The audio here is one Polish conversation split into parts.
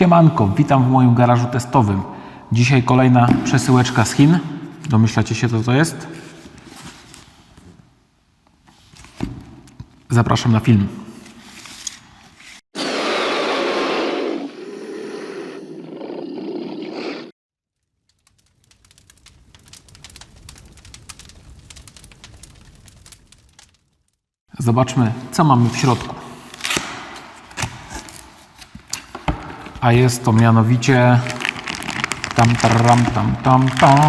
Siemanko, witam w moim garażu testowym. Dzisiaj kolejna przesyłeczka z Chin. Domyślacie się, co to jest? Zapraszam na film. Zobaczmy, co mamy w środku. A jest to mianowicie tam tam tam tam tam.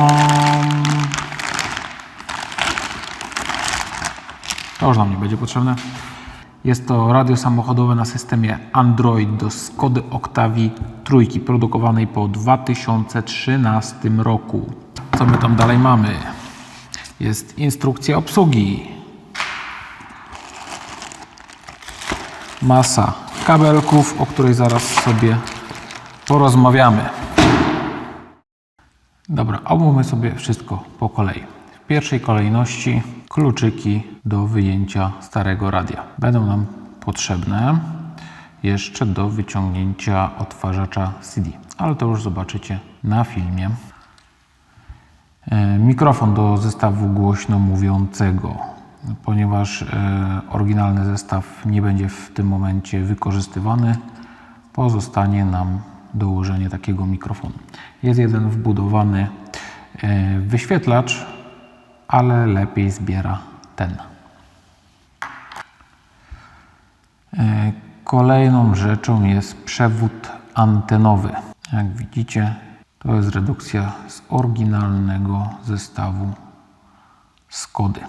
To już nam nie będzie potrzebne. Jest to radio samochodowe na systemie Android do Skody Octavii trójki produkowanej po 2013 roku. Co my tam dalej mamy? Jest instrukcja obsługi. Masa kabelków, o której zaraz sobie porozmawiamy. Dobra, omówmy sobie wszystko po kolei. W pierwszej kolejności kluczyki do wyjęcia starego radia. Będą nam potrzebne jeszcze do wyciągnięcia odtwarzacza CD, ale to już zobaczycie na filmie. E, Mikrofon do zestawu głośno mówiącego, ponieważ e, oryginalny zestaw nie będzie w tym momencie wykorzystywany, pozostanie nam dołożenie takiego mikrofonu. Jest jeden wbudowany e, wyświetlacz, ale lepiej zbiera ten. E, Kolejną rzeczą jest przewód antenowy. Jak widzicie, to jest redukcja z oryginalnego zestawu Skody.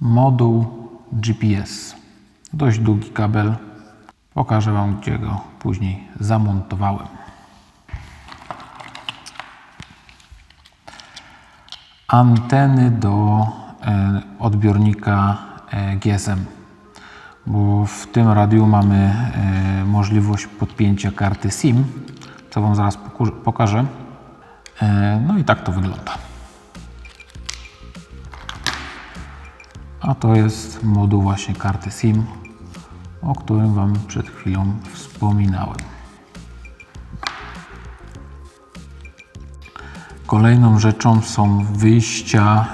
Moduł GPS. Dość długi kabel. Pokażę Wam, gdzie go później zamontowałem. Anteny do e, odbiornika e, GSM, bo w tym radiu mamy e, możliwość podpięcia karty SIM, co Wam zaraz pokażę. No i tak to wygląda. A to jest moduł właśnie karty SIM, o którym Wam przed chwilą wspominałem. Kolejną rzeczą są wyjścia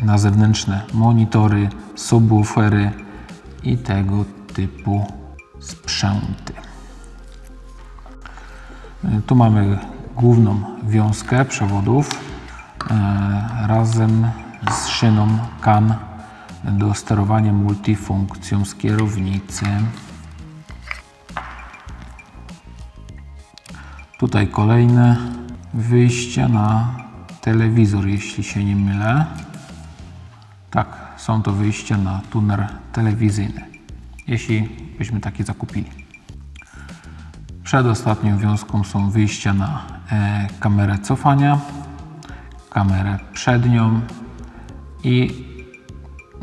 y, na zewnętrzne monitory, subwoofery i tego typu sprzęty. Y, Tu mamy główną wiązkę przewodów y, razem z szyną CAN do sterowania multifunkcją z kierownicy. Tutaj kolejne wyjścia na telewizor, jeśli się nie mylę. Tak, są to wyjścia na tuner telewizyjny, jeśli byśmy takie zakupili. Przed ostatnią wiązką są wyjścia na e, kamerę cofania, kamerę przednią i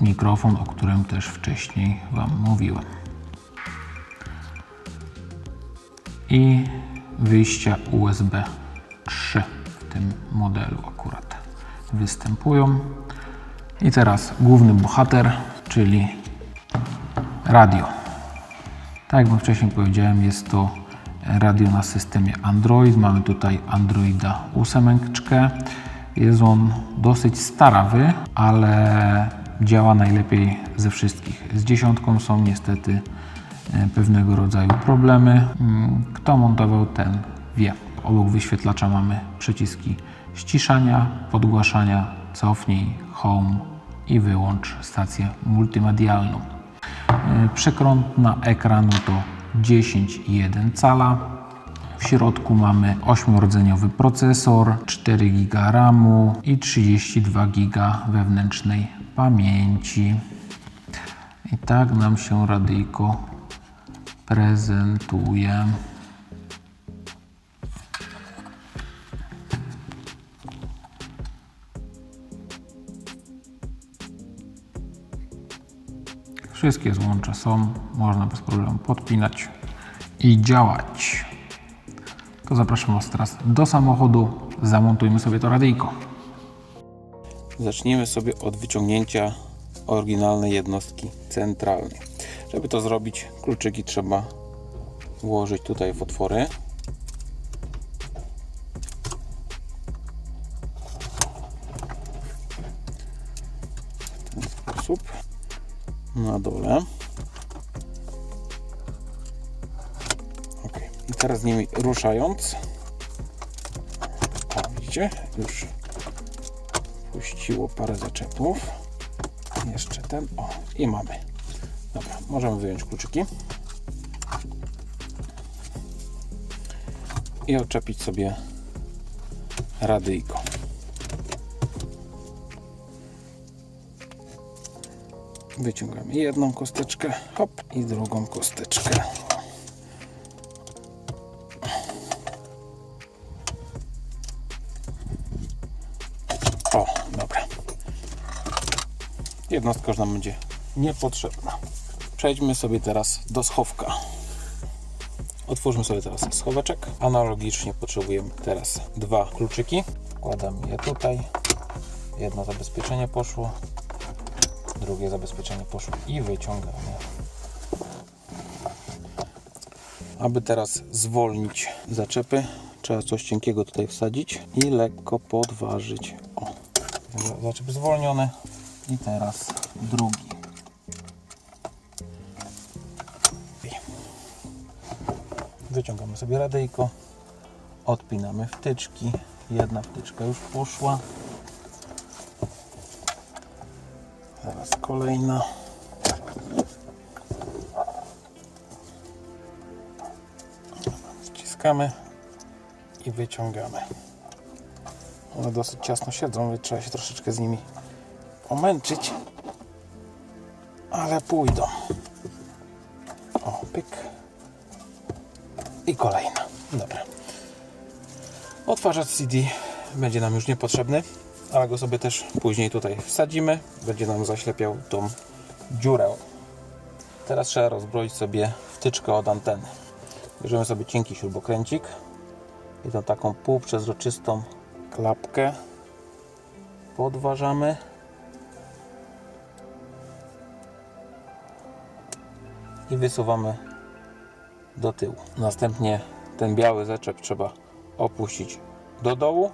mikrofon, o którym też wcześniej Wam mówiłem. I wyjścia USB 3 w tym modelu akurat występują. I teraz główny bohater, czyli radio. Tak jak Wam wcześniej powiedziałem, jest to radio na systemie Android. Mamy tutaj Androida 8. Jest on dosyć starawy, ale działa najlepiej ze wszystkich. Z dziesiątką są niestety e, pewnego rodzaju problemy. Mm, Kto montował, ten wie. Obok wyświetlacza mamy przyciski ściszania, podgłaszania, cofnij, home i wyłącz stację multimedialną. E, Przekątna ekranu to 10,1 cala. W środku mamy 8-rdzeniowy procesor, 4 GB RAMu i 32 GB wewnętrznej pamięci. I tak nam się radyjko prezentuje. Wszystkie złącza są, można bez problemu podpinać i działać. To zapraszam Was teraz do samochodu, zamontujmy sobie to radyjko. Zacznijmy sobie od wyciągnięcia oryginalnej jednostki centralnej. Żeby to zrobić, kluczyki trzeba włożyć tutaj w otwory. W ten sposób. Na dole. Ok. I teraz nimi ruszając. O, widzicie? Już puściło parę zaczepów. Jeszcze ten. O, i mamy. Dobra, możemy wyjąć kluczyki. I odczepić sobie radyjko. Wyciągamy jedną kosteczkę, hop, i drugą kosteczkę. Jednostka już nam będzie niepotrzebna. Przejdźmy sobie teraz do schowka. Otwórzmy sobie teraz schoweczek. Analogicznie potrzebujemy teraz dwa kluczyki. Wkładamy je tutaj. Jedno zabezpieczenie poszło. Drugie zabezpieczenie poszło i wyciągamy. Aby teraz zwolnić zaczepy, trzeba coś cienkiego tutaj wsadzić i lekko podważyć. O, zaczep zwolniony. I teraz drugi. Wyciągamy sobie radyjko, odpinamy wtyczki. Jedna wtyczka już poszła. Teraz kolejna. Wciskamy i wyciągamy. One dosyć ciasno siedzą, więc trzeba się troszeczkę z nimi pomęczyć, ale pójdą. O, pyk. I kolejna. Dobra. Odtwarzacz CD będzie nam już niepotrzebny, ale go sobie też później tutaj wsadzimy. Będzie nam zaślepiał tą dziurę. Teraz trzeba rozbroić sobie wtyczkę od anteny. Bierzemy sobie cienki śrubokręcik i tą taką półprzezroczystą klapkę podważamy. I wysuwamy do tyłu. Następnie ten biały zaczep trzeba opuścić do dołu.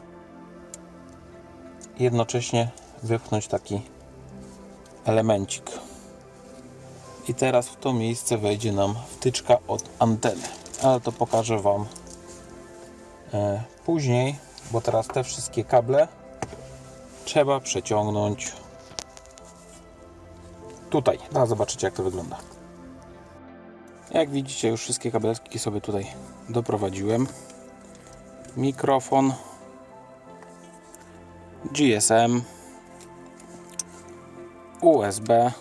Jednocześnie wypchnąć taki elemencik. I teraz w to miejsce wejdzie nam wtyczka od anteny. Ale to pokażę Wam e, później, bo teraz te wszystkie kable trzeba przeciągnąć tutaj. Teraz zobaczycie jak to wygląda. Jak widzicie, już wszystkie kabelki sobie tutaj doprowadziłem. Mikrofon, GSM, USB,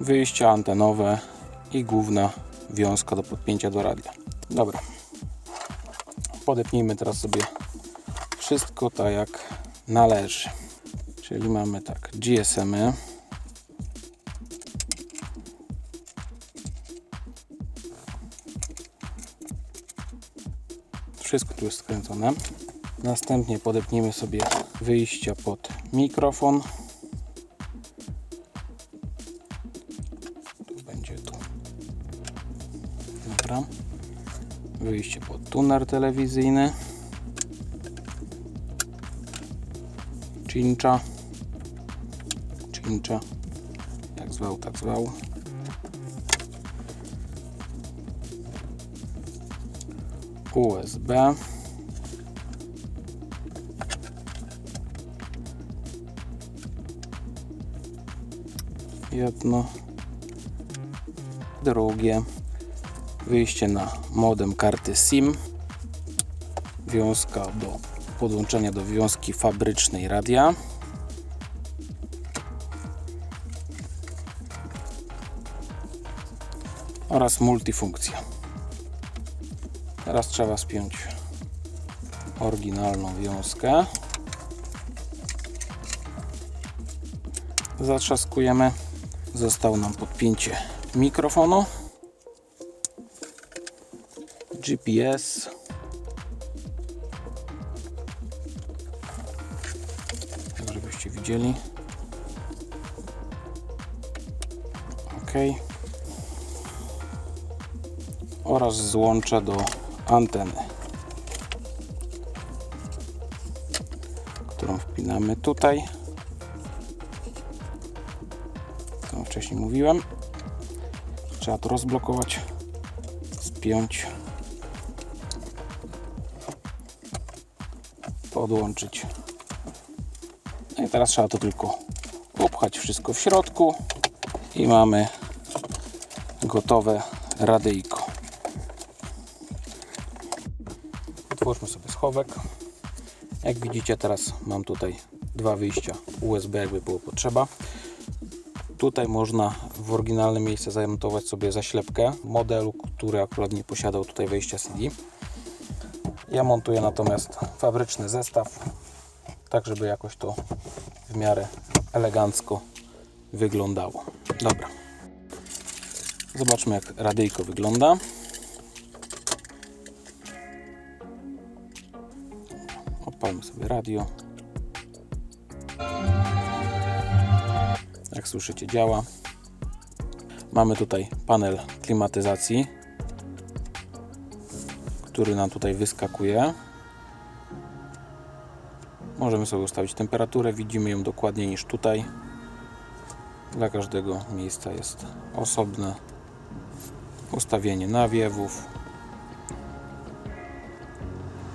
wyjścia antenowe i główna wiązka do podpięcia do radia. Dobra. Podepnijmy teraz sobie wszystko tak jak należy. Czyli mamy tak, GSM-y. Wszystko tu jest skręcone. Następnie podepnijmy sobie wyjścia pod mikrofon. Tu będzie tu. Dobra. Wyjście pod tuner telewizyjny. Cincha. Cincha. Jak zwał, tak zwał. USB. Jedno. Drugie. Wyjście na modem karty SIM. Wiązka do podłączenia do wiązki fabrycznej radia. Oraz multifunkcja. Teraz trzeba spiąć oryginalną wiązkę. Zatrzaskujemy. Zostało nam podpięcie mikrofonu. GPS. Tak, żebyście widzieli. OK. oraz złącze do anteny, którą wpinamy tutaj. To wcześniej mówiłem. Trzeba to rozblokować, spiąć, podłączyć. No i teraz trzeba to tylko upchać wszystko w środku i mamy gotowe radyjko. Otwórzmy sobie schowek. Jak widzicie teraz mam tutaj dwa wyjścia USB jakby było potrzeba. Tutaj można w oryginalne miejsce zamontować sobie zaślepkę modelu, który akurat nie posiadał tutaj wejścia CD. Ja montuję natomiast fabryczny zestaw, tak żeby jakoś to w miarę elegancko wyglądało. Dobra. Zobaczmy jak radyjko wygląda. Odpalmy sobie radio. Jak słyszycie działa. Mamy tutaj panel klimatyzacji, który nam tutaj wyskakuje. Możemy sobie ustawić temperaturę, widzimy ją dokładniej niż tutaj. Dla każdego miejsca jest osobne ustawienie nawiewów,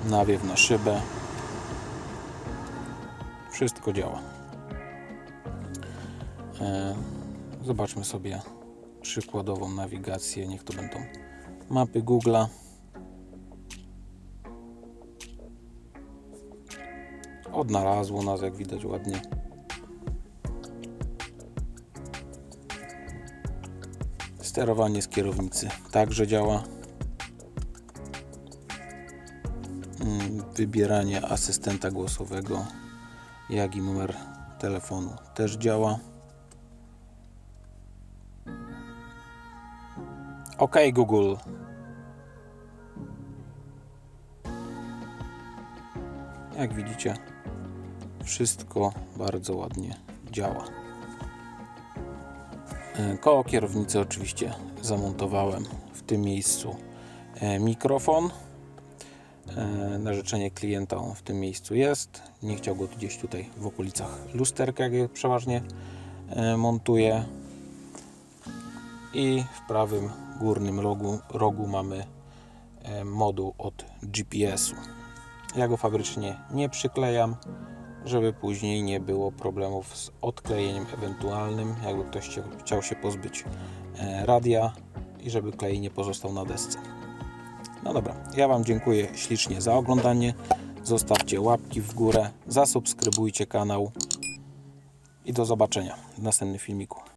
nawiew na szybę. Wszystko działa. E, Zobaczmy sobie przykładową nawigację. Niech to będą mapy Google'a. Odnalazło nas, jak widać ładnie. Sterowanie z kierownicy także działa. Mm, Wybieranie asystenta głosowego, jak i numer telefonu też działa. OK Google. Jak widzicie, wszystko bardzo ładnie działa. E, Koło kierownicy oczywiście zamontowałem w tym miejscu e, mikrofon. E, Na życzenie klienta on w tym miejscu jest. Nie chciał go gdzieś tutaj w okolicach lusterka, jak przeważnie e, montuję. I w prawym górnym rogu, rogu mamy e, moduł od GPS-u. Ja go fabrycznie nie przyklejam, żeby później nie było problemów z odklejeniem ewentualnym, jakby ktoś chciał, się pozbyć radia i żeby klej nie pozostał na desce. No dobra, ja Wam dziękuję ślicznie za oglądanie. Zostawcie łapki w górę, zasubskrybujcie kanał i do zobaczenia w następnym filmiku.